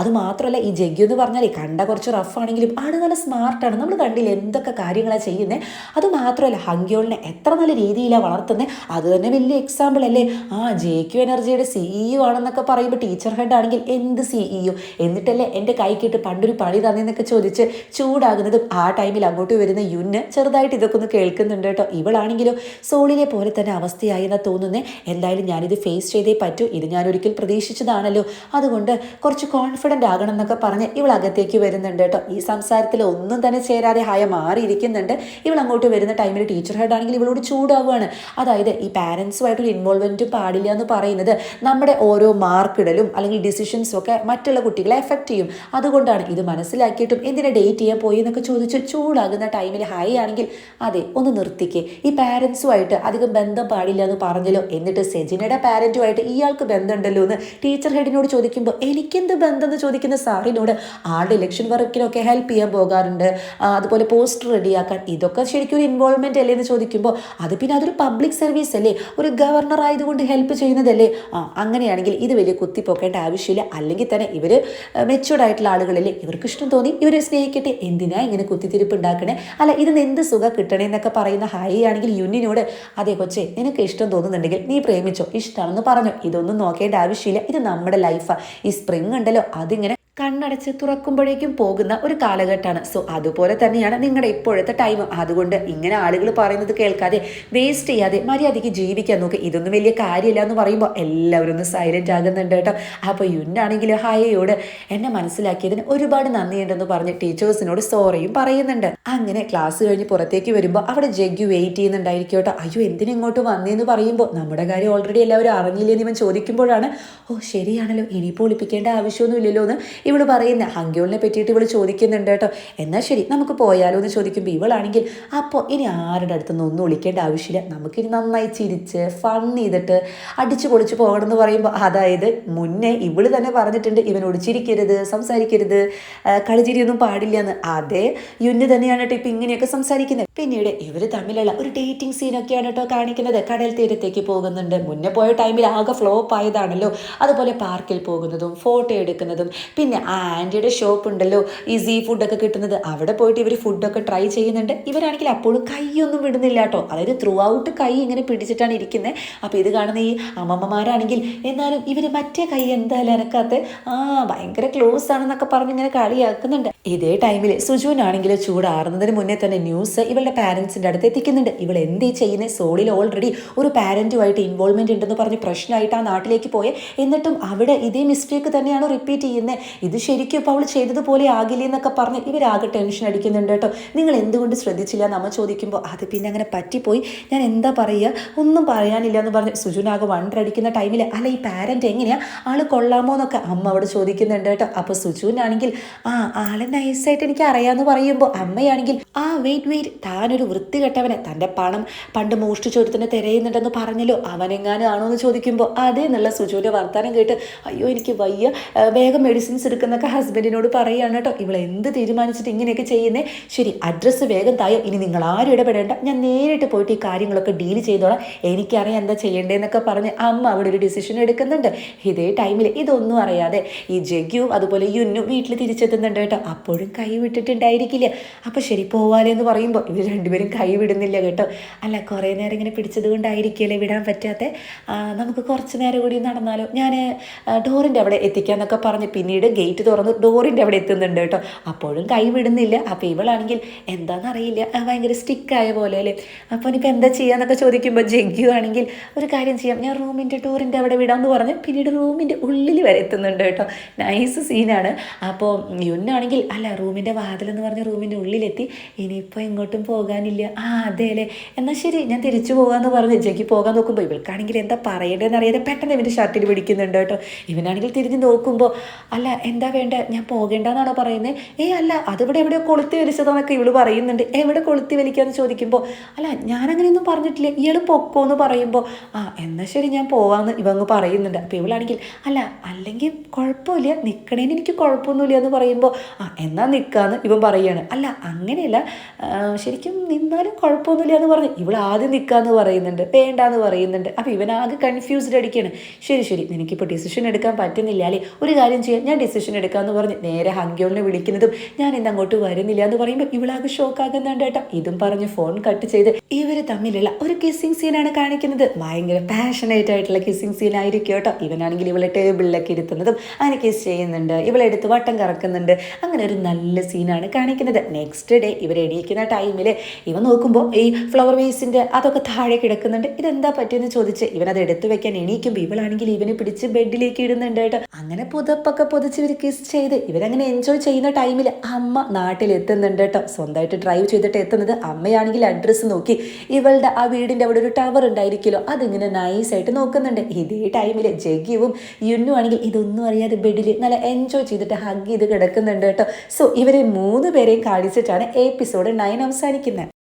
അത് മാത്രമല്ല ഈ ജഗ്ഗി എന്ന് പറഞ്ഞാൽ കണ്ട കുറച്ച് റഫാണെങ്കിലും ആണ് നല്ല സ്മാർട്ടാണ് നമ്മൾ കണ്ടില്ല എന്തൊക്കെ കാര്യങ്ങളാണ് ചെയ്യുന്നത് അത് മാത്രമല്ല ഹങ്കിയോളിനെ എത്ര നല്ല രീതിയിലാണ് വളർത്തുന്നത് അത് തന്നെ വലിയ എക്സാമ്പിൾ അല്ലേ? ആ ജെ ക്യു എനർജിയുടെ സിഇഒ ആണെന്നൊക്കെ പറയുമ്പോൾ ടീച്ചർ ഹെഡ് ആണെങ്കിൽ എന്ത് സിഇഒ എന്നിട്ടല്ലേ എന്റെ കൈക്കിട്ട് പണ്ടൊരു പണി തന്നെന്നൊക്കെ ചോദിച്ച് ചൂടാകുന്നതും ആ ടൈമിൽ അങ്ങോട്ട് വരുന്ന യുന്ന് ചെറുതായിട്ട് ഇതൊക്കെ ഒന്ന് കേൾക്കുന്നുണ്ട് കേട്ടോ. ഇവളാണെങ്കിലോ സോളിലെ പോലെ തന്നെ അവസ്ഥയായി എന്നാ തോന്നുന്നേ. എന്തായാലും ഞാനിത് ഫേസ് ചെയ്തേ പറ്റൂ. ഇത് ഞാൻ ഒരിക്കൽ പ്രതീക്ഷിച്ചതാണല്ലോ. അതുകൊണ്ട് കുറച്ച് കോൺഫിഡന്റ് ആകണം എന്നൊക്കെ പറഞ്ഞ് ഇവൾ അകത്തേക്ക് വരുന്നുണ്ട് കേട്ടോ. ഈ സംസാരത്തിൽ ഒന്നും തന്നെ ചേരാതെ ഹായ മാറിയിരിക്കുന്നുണ്ട്. ഇവൾ അങ്ങോട്ട് വരുന്ന ടൈമിൽ ടീച്ചർ ഹെഡ് ആണെങ്കിൽ ഇവളോട് ചൂടാവുകയാണ്. അതായത് ഈ പാരൻസുമായിട്ടൊരു ഇൻവോൾവ്മെന്റ് പാടില്ല എന്ന് പറയുന്നത് നമ്മുടെ ഓരോ മാർക്കിടലും അല്ലെങ്കിൽ ഡിസിഷൻസും ഒക്കെ മറ്റുള്ള കുട്ടികളെ എഫക്റ്റ് ചെയ്യും. അതുകൊണ്ടാണ് ഇത് മനസ്സിലാക്കിയിട്ടും എന്തിനാ ഡേറ്റ് ചെയ്യാൻ പോയി എന്നൊക്കെ ചോദിച്ച് ചൂടാകുന്ന ടൈമിൽ ഹൈ ആണെങ്കിൽ അതെ ഒന്ന് നിർത്തിക്കേ. ഈ പാരൻസുമായിട്ട് അധികം ബന്ധം പാടില്ല എന്ന് പറഞ്ഞല്ലോ. എന്നിട്ട് സെജിനയുടെ പാരന്റുമായിട്ട് ഇയാൾക്ക് ബന്ധമുണ്ടല്ലോ എന്ന് ടീച്ചർ ഹെഡിനോട് ചോദിക്കുമ്പോൾ എനിക്കെന്ത് ബന്ധം എന്ന് ചോദിക്കുന്ന സാറിനോട് ആളുടെ ഇലക്ഷൻ വർക്കിനൊക്കെ ഹെൽപ്പ് ചെയ്യാൻ പോകാറുണ്ട്. അതുപോലെ പോസ്റ്റർ റെഡിയാക്കാൻ ഇതൊക്കെ ശരിക്കും ഒരു ഇൻവോൾവ്മെന്റ് അല്ലേ എന്ന് ചോദിക്കുമ്പോൾ അത് പിന്നെ അതൊരു പബ്ലിക് സർവീസ് അല്ലേ? ഒരു ഗവർണർ ആയതുകൊണ്ട് ഹെൽപ്പ് ചെയ്യുന്നതല്ലേ? ആ അങ്ങനെയാണെങ്കിൽ ഇത് വലിയ കുത്തിപ്പൊക്കേണ്ട ആവശ്യമില്ല. അല്ലെങ്കിൽ തന്നെ ഇവർ മെച്ചുവർഡ് ആയിട്ടുള്ള ആളുകളല്ലേ ഇവർക്ക് ഇഷ്ടം തോന്നി ഇവരെ സ്നേഹിക്കട്ടെ എന്തിനാ ഇങ്ങനെ കുത്തിത്തിരിപ്പ് ഉണ്ടാക്കണേ? അല്ല ഇതിന് എന്ത് സുഖം കിട്ടണേ എന്നൊക്കെ പറയുന്ന ഹായി ആണെങ്കിൽ യുന്നിനോട് അതെ കൊച്ചെ നിനക്ക് ഇഷ്ടം തോന്നുന്നുണ്ടെങ്കിൽ നീ പ്രേമിച്ചോ ഇഷ്ടമാണെന്ന് പറഞ്ഞു. ഇതൊന്നും നോക്കേണ്ട ആവശ്യമില്ല. ഇത് നമ്മുടെ ലൈഫാണ് ഈ സ്പ്രിങ് ഉണ്ടല്ലോ അതിങ്ങനെ കണ്ണടച്ച് തുറക്കുമ്പോഴേക്കും പോകുന്ന ഒരു കാലഘട്ടമാണ്. സോ അതുപോലെ തന്നെയാണ് നിങ്ങളുടെ ഇപ്പോഴത്തെ ടൈം അതുകൊണ്ട് ഇങ്ങനെ ആളുകൾ പറയുന്നത് കേൾക്കാതെ വേസ്റ്റ് ചെയ്യാതെ മര്യാദയ്ക്ക് ജീവിക്കാൻ നോക്കുക ഇതൊന്നും വലിയ കാര്യമില്ല എന്ന് പറയുമ്പോൾ എല്ലാവരും ഒന്ന് സൈലന്റ് ആകുന്നുണ്ട് കേട്ടോ. അപ്പോൾ യുന്നാണെങ്കിൽ ഹായയോട് എന്നെ മനസ്സിലാക്കിയതിന് ഒരുപാട് നന്ദിയുണ്ടെന്ന് പറഞ്ഞ് ടീച്ചേഴ്സിനോട് സോറിയും പറയുന്നുണ്ട്. അങ്ങനെ ക്ലാസ് കഴിഞ്ഞ് പുറത്തേക്ക് വരുമ്പോൾ അവിടെ ജഗ്ഗു വെയിറ്റ് ചെയ്യുന്നുണ്ടായിരിക്കും കേട്ടോ. അയ്യോ എന്തിനിങ്ങോട്ട് വന്നേന്ന് പറയുമ്പോൾ നമ്മുടെ കാര്യം ഓൾറെഡി എല്ലാവരും അറിഞ്ഞില്ലെന്ന് ഇവൻ ചോദിക്കുമ്പോഴാണ് ഓ ശരിയാണല്ലോ. ഇനിയിപ്പോൾ ഒളിപ്പിക്കേണ്ട ആവശ്യമൊന്നുമില്ലല്ലോ എന്ന് ഇവൾ പറയുന്ന ഹങ്ക്യോളിനെ പറ്റിയിട്ട് ഇവൾ ചോദിക്കുന്നുണ്ട് കേട്ടോ. എന്നാൽ ശരി നമുക്ക് പോയാലോ എന്ന് ചോദിക്കുമ്പോൾ ഇവളാണെങ്കിൽ അപ്പോൾ ഇനി ആരുടെ അടുത്തൊന്നും ഒന്നും ഒളിക്കേണ്ട ആവശ്യമില്ല. നമുക്കിനി നന്നായി ചിരിച്ച് ഫൺ ചെയ്തിട്ട് അടിച്ചു പൊളിച്ച് പോകണം എന്ന് പറയുമ്പോൾ അതായത് മുന്നേ ഇവൾ തന്നെ പറഞ്ഞിട്ടുണ്ട് ഇവനോട് ചിരിക്കരുത് സംസാരിക്കരുത് കളിചിരിയൊന്നും പാടില്ല എന്ന്. അതേ യുന്ന് തന്നെയാണ് കേട്ടോ ഇപ്പം ഇങ്ങനെയൊക്കെ സംസാരിക്കുന്നത് പിന്നീട് ഇവർ തമ്മിലുള്ള ഒരു ഡേറ്റിംഗ് സീനൊക്കെയാണ് കേട്ടോ കാണിക്കുന്നത്. കടൽ തീരത്തേക്ക് പോകുന്നുണ്ട്. മുന്നേ പോയ ടൈമിൽ ആകെ ഫ്ലോപ്പ് ആയതാണല്ലോ. അതുപോലെ പാർക്കിൽ പോകുന്നതും ഫോട്ടോ എടുക്കുന്നതും പിന്നെ പിന്നെ ആ ആന്റിയുടെ ഷോപ്പ് ഉണ്ടല്ലോ ഈ സീ ഫുഡൊക്കെ കിട്ടുന്നത്. അവിടെ പോയിട്ട് ഇവർ ഫുഡൊക്കെ ട്രൈ ചെയ്യുന്നുണ്ട്. ഇവരാണെങ്കിൽ അപ്പോഴും കൈയൊന്നും വിടുന്നില്ല കേട്ടോ. അതായത് ത്രൂ ഔട്ട് കൈ ഇങ്ങനെ പിടിച്ചിട്ടാണ് ഇരിക്കുന്നത് അപ്പോൾ ഇത് കാണുന്ന ഈ അമ്മമ്മമാരാണെങ്കിൽ എന്നാലും ഇവർ മറ്റേ കൈ എന്തായാലും അനക്കാത്ത ആ ഭയങ്കര ക്ലോസ് ആണെന്നൊക്കെ പറഞ്ഞ് ഇങ്ങനെ കളിയാക്കുന്നുണ്ട്. ഇതേ ടൈമിൽ സുജുവിനാണെങ്കിൽ ചൂടാറുന്നതിന് മുന്നേ തന്നെ ന്യൂസ് ഇവളുടെ പാരൻസിന്റെ അടുത്ത് എത്തിക്കുന്നുണ്ട്. ഇവൾ എന്തേ ചെയ്യുന്നത് സോളിൽ ഓൾറെഡി ഒരു പാരന്റുമായിട്ട് ഇൻവോൾവ്മെന്റ് ഉണ്ടെന്ന് പറഞ്ഞ് പ്രശ്നമായിട്ട് ആ നാട്ടിലേക്ക് പോയെ. എന്നിട്ടും അവിടെ ഇതേ മിസ്റ്റേക്ക് തന്നെയാണ് റിപ്പീറ്റ് ചെയ്യുന്നത് ഇത് ശരിക്കും ഇപ്പോൾ അവൾ ചെയ്തതുപോലെ ആകില്ലേ എന്നൊക്കെ പറഞ്ഞ് ഇവരാകെ ടെൻഷൻ അടിക്കുന്നുണ്ട് കേട്ടോ. നിങ്ങൾ എന്തുകൊണ്ട് ശ്രദ്ധിച്ചില്ല എന്ന് അമ്മ ചോദിക്കുമ്പോൾ അത് പിന്നെ അങ്ങനെ പറ്റിപ്പോയി. ഞാൻ എന്താ പറയുക? ഒന്നും പറയാനില്ല എന്ന് പറഞ്ഞ് സുജുനാകെ വണ്ടടിക്കുന്ന ടൈമിൽ അല്ല ഈ പാരന്റ് എങ്ങനെയാണ് ആൾ കൊള്ളാമോ എന്നൊക്കെ അമ്മ അവിടെ ചോദിക്കുന്നുണ്ട് കേട്ടോ. അപ്പോൾ സുജുവിനാണെങ്കിൽ ആ ആളെ നൈസായിട്ട് എനിക്ക് അറിയാമെന്ന് പറയുമ്പോൾ അമ്മയാണെങ്കിൽ ആ വെയിറ്റ് വെയിറ്റ് താനൊരു വൃത്തികെട്ടവനെ. തന്റെ പണം പണ്ട് മോഷ്ടിച്ചൊരുത്തിനെ തിരയുന്നുണ്ടെന്ന് പറഞ്ഞല്ലോ. അവനെങ്ങാനും ആണോ എന്ന് ചോദിക്കുമ്പോൾ അതേ എന്നുള്ള സുജുവിന്റെ വർത്തമാനം കേട്ട് അയ്യോ എനിക്ക് വയ്യ. വേഗം മെഡിസിൻസ് എടുക്കുന്നൊക്കെ ഹസ്ബൻഡിനോട് പറയുകയാണ് കേട്ടോ ഇവൾ എന്ത് തീരുമാനിച്ചിട്ട് ഇങ്ങനെയൊക്കെ ചെയ്യുന്നേ? ശരി അഡ്രസ്സ് വേഗം തായോ. ഇനി നിങ്ങൾ ആരും ഇടപെടേണ്ട. ഞാൻ നേരിട്ട് പോയിട്ട് ഈ കാര്യങ്ങളൊക്കെ ഡീൽ ചെയ്തോളാം. എനിക്കറിയാം എന്താ ചെയ്യേണ്ടതെന്നൊക്കെ പറഞ്ഞ് അമ്മ അവിടെ ഒരു ഡിസിഷൻ എടുക്കുന്നുണ്ട്. ഇതേ ടൈമിൽ ഇതൊന്നും അറിയാതെ ഈ ജഗ്യും അതുപോലെ യുന്നും വീട്ടിൽ തിരിച്ചെത്തുന്നുണ്ട് കേട്ടോ. അപ്പോഴും കൈ വിട്ടിട്ടുണ്ടായിരിക്കില്ല അപ്പോൾ ശരി പോവാലേ എന്ന് പറയുമ്പോൾ ഇവർ രണ്ടുപേരും കൈ വിടുന്നില്ല കേട്ടോ. അല്ല കുറേ നേരം ഇങ്ങനെ പിടിച്ചത് കൊണ്ടായിരിക്കുമല്ലേ വിടാൻ പറ്റാത്ത? നമുക്ക് കുറച്ച് നേരം കൂടി നടന്നാലോ? ഞാൻ ഡോറിന്റെ അവിടെ എത്തിക്കാന്നൊക്കെ പറഞ്ഞ് പിന്നീട് ഗേറ്റ് തുറന്ന് ഡോറിന്റെ അവിടെ എത്തുന്നുണ്ട് കേട്ടോ. അപ്പോഴും കൈ വിടുന്നില്ല. അപ്പോൾ ഇവളാണെങ്കിൽ എന്താണെന്നറിയില്ല ഭയങ്കര സ്റ്റിക്കായ പോലെ അല്ലേ? അപ്പോൾ ഇനിയിപ്പോൾ എന്താ ചെയ്യാന്നൊക്കെ ചോദിക്കുമ്പോൾ ജഗ്ഗു ആണെങ്കിൽ ഒരു കാര്യം ചെയ്യാം. ഞാൻ റൂമിന്റെ ഡോറിന്റെ അവിടെ വിടാമെന്ന് പറഞ്ഞ് പിന്നീട് റൂമിന്റെ ഉള്ളിൽ വരെ എത്തുന്നുണ്ട് കേട്ടോ. നൈസ് സീനാണ് അപ്പോൾ യുന്നാണെങ്കിൽ അല്ല റൂമിന്റെ വാതിലെന്ന് പറഞ്ഞ് റൂമിന്റെ ഉള്ളിലെത്തി. ഇനിയിപ്പോൾ എങ്ങോട്ടും പോകാനില്ല. ആ അതെ അല്ലേ. എന്നാൽ ശരി ഞാൻ തിരിച്ചു പോകാമെന്ന് പറഞ്ഞ് ജഗ്ഗി പോകാൻ നോക്കുമ്പോൾ ഇവൾക്കാണെങ്കിൽ എന്താ പറയേണ്ടതെന്ന് അറിയാതെ പെട്ടെന്ന് ഇവന്റെ ഷർട്ടിൽ പിടിക്കുന്നുണ്ട് കേട്ടോ. ഇവനാണെങ്കിൽ തിരിഞ്ഞ് നോക്കുമ്പോൾ അല്ല എന്താ വേണ്ട? ഞാൻ പോകേണ്ടെന്നാണോ പറയുന്നത് ഏ അല്ല അതിവിടെ എവിടെ കൊളുത്തി വലിച്ചതെന്നൊക്കെ ഇവൾ പറയുന്നുണ്ട്. എവിടെ കൊളുത്തി വലിക്കാന്ന് ചോദിക്കുമ്പോൾ അല്ല ഞാനങ്ങനെയൊന്നും പറഞ്ഞിട്ടില്ല. ഇയാൾ പൊക്കോ എന്ന് പറയുമ്പോൾ ആ എന്നാൽ ശരി ഞാൻ പോവാന്ന് ഇവങ്ങ് പറയുന്നുണ്ട്. അപ്പോൾ ഇവളാണെങ്കിൽ അല്ല അല്ലെങ്കിൽ കുഴപ്പമില്ല. നിൽക്കണേന് എനിക്ക് കുഴപ്പമൊന്നുമില്ല എന്ന് പറയുമ്പോൾ ആ എന്നാൽ നിൽക്കാന്ന് ഇവൻ പറയുകയാണ് അല്ല അങ്ങനെയല്ല. ശരിക്കും നിന്നാലും കുഴപ്പമൊന്നുമില്ല എന്ന് പറഞ്ഞു ഇവൾ ആദ്യം നിൽക്കാന്ന് പറയുന്നുണ്ട്. വേണ്ടാന്ന് പറയുന്നുണ്ട്. അപ്പോൾ ഇവനാകെ കൺഫ്യൂസ്ഡ് അടിക്കുകയാണ് ശരി ശരി. നിനക്കിപ്പോൾ ഡിസിഷൻ എടുക്കാൻ പറ്റുന്നില്ല അല്ലേ? ഒരു കാര്യം ചെയ്യാം. ഞാൻ ഡിസിഷൻ എടുക്കാമെന്ന് പറഞ്ഞ് നേരെ ഹങ്കിയോളിനെ വിളിക്കുന്നതും ഞാൻ ഇന്ന് അങ്ങോട്ട് വരുന്നില്ല എന്ന് പറയുമ്പോൾ ഇവളാകെ ഷോക്ക് ആകുന്നുണ്ട് കേട്ടോ. ഇതും പറഞ്ഞ് ഫോൺ കട്ട് ചെയ്ത് ഇവർ തമ്മിലുള്ള ഒരു കിസ്സിങ് സീനാണ് കാണിക്കുന്നത്. ഭയങ്കര പാഷനേറ്റ് ആയിട്ടുള്ള കിസ്സിങ് സീൻ ആയിരിക്കും കേട്ടോ. ഇവനാണെങ്കിൽ ഇവളെ ടേബിളിലൊക്കെ ഇരുത്തുന്നതും അങ്ങനെ കിസ് ചെയ്യുന്നുണ്ട്. ഇവളെ എടുത്ത് വട്ടം കറക്കുന്നുണ്ട്. അങ്ങനെ ഒരു നല്ല സീനാണ് കാണിക്കുന്നത്. നെക്സ്റ്റ് ഡേ ഇവർ എണീക്കുന്ന ടൈമിൽ ഇവ നോക്കുമ്പോൾ ഈ ഫ്ലവർ വേസിന്റെ അതൊക്കെ താഴെ കിടക്കുന്നുണ്ട്. ഇതെന്താ പറ്റിയെന്ന് ചോദിച്ച് ഇവനത് എടുത്ത് വെക്കാൻ എണീക്കുമ്പോൾ ഇവളാണെങ്കിൽ ഇവനെ പിടിച്ച് ബെഡിലേക്ക് ഇടുന്നുണ്ട് കേട്ടോ. അങ്ങനെ പുതപ്പൊക്കെ പൊതിച്ച് ഇവർ കിസ് ചെയ്ത് ഇവരങ്ങനെ എൻജോയ് ചെയ്യുന്ന ടൈമിൽ അമ്മ നാട്ടിലെത്തുന്നുണ്ട് കേട്ടോ. സ്വന്തമായിട്ട് ഡ്രൈവ് ചെയ്തിട്ട് എത്തുന്നത് അമ്മയാണെങ്കിൽ അഡ്രസ്സ് നോക്കി. ഇവളുടെ ആ വീടിന്റെ അവിടെ ഒരു ടവർ ഉണ്ടായിരിക്കുമല്ലോ അതിങ്ങനെ നൈസായിട്ട് നോക്കുന്നുണ്ട്. ഇതേ ടൈമിൽ ജഗ്യവും യുന്നു ആണെങ്കിൽ ഇതൊന്നും അറിയാതെ ബെഡിൽ നല്ല എൻജോയ് ചെയ്തിട്ട് ഹഗ് ചെയ്ത് കിടക്കുന്നുണ്ട് കേട്ടോ. സോ ഇവരെ മൂന്ന് പേരെയും കാണിച്ചിട്ടാണ് എപ്പിസോഡ് നയൻ അവസാനിക്കുന്നത്.